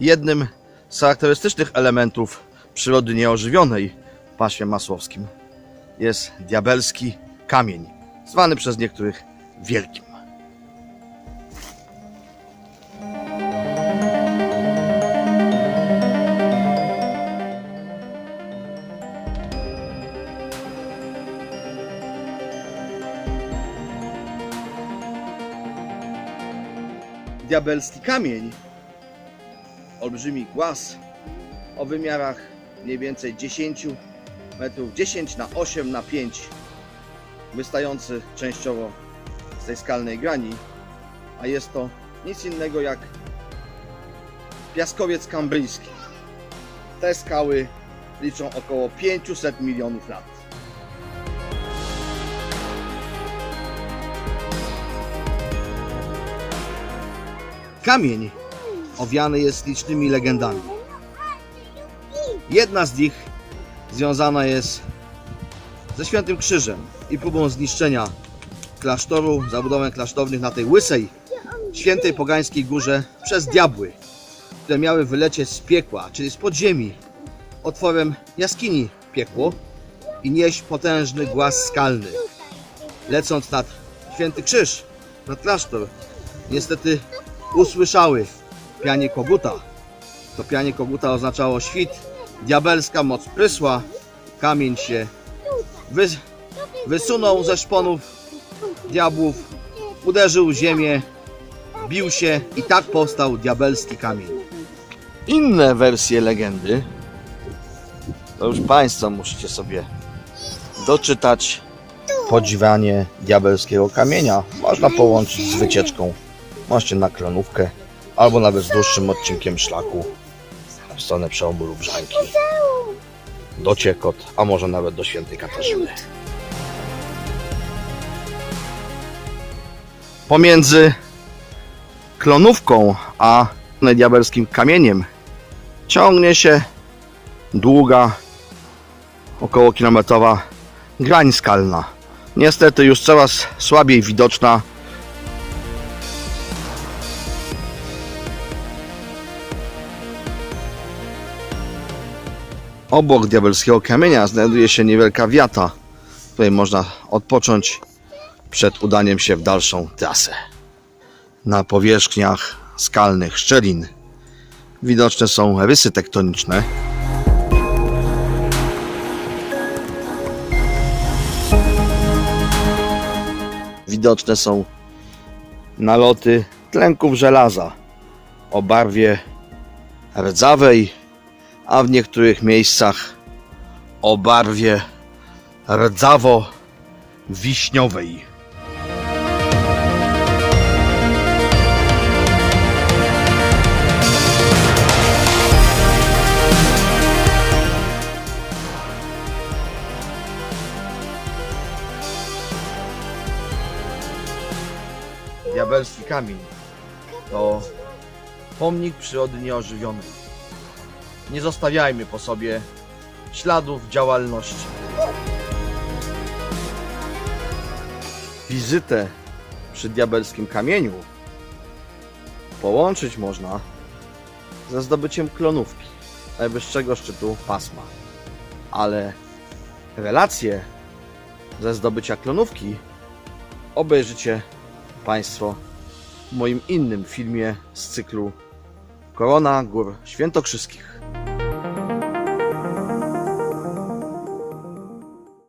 jednym z charakterystycznych elementów przyrody nieożywionej w pasie masłowskim jest diabelski kamień, zwany przez niektórych wielkim. Diabelski kamień, olbrzymi głaz o wymiarach mniej więcej 10 metrów, 10 na 8 na 5, wystający częściowo z tej skalnej grani, a jest to nic innego jak piaskowiec kambryjski. Te skały liczą około 500 milionów lat. Kamień owiany jest licznymi legendami. Jedna z nich związana jest ze Świętym Krzyżem i próbą zniszczenia klasztoru, zabudowań klasztornych na tej łysej, świętej pogańskiej górze przez diabły, które miały wylecieć z piekła, czyli z podziemi, otworem jaskini piekło i nieść potężny głaz skalny. Lecąc nad Święty Krzyż, nad klasztor, niestety usłyszały pianie koguta. To pianie koguta oznaczało świt, diabelska moc prysła, kamień się wy, wysunął ze szponów diabłów, uderzył ziemię, bił się i tak powstał diabelski kamień. Inne wersje legendy to już Państwo musicie sobie doczytać podziwianie diabelskiego kamienia. Można połączyć z wycieczką Możecie na klonówkę, albo nawet z dłuższym odcinkiem szlaku w stronę przełomu Lubrzanki, do Ciekot, a może nawet do Świętej Katarzyny. Pomiędzy klonówką a diabelskim kamieniem ciągnie się długa, około kilometrowa grań skalna. Niestety już coraz słabiej widoczna Obok diabelskiego kamienia znajduje się niewielka wiata, w której można odpocząć przed udaniem się w dalszą trasę. Na powierzchniach skalnych szczelin widoczne są rysy tektoniczne. Widoczne są naloty tlenków żelaza o barwie rdzawej, a w niektórych miejscach o barwie rdzawo-wiśniowej. Diabelski kamień to pomnik przyrody nieożywionej nie zostawiajmy po sobie śladów działalności. Wizytę przy diabelskim kamieniu połączyć można ze zdobyciem klonówki najwyższego szczytu pasma. Ale relacje ze zdobycia klonówki obejrzycie Państwo w moim innym filmie z cyklu Korona Gór Świętokrzyskich.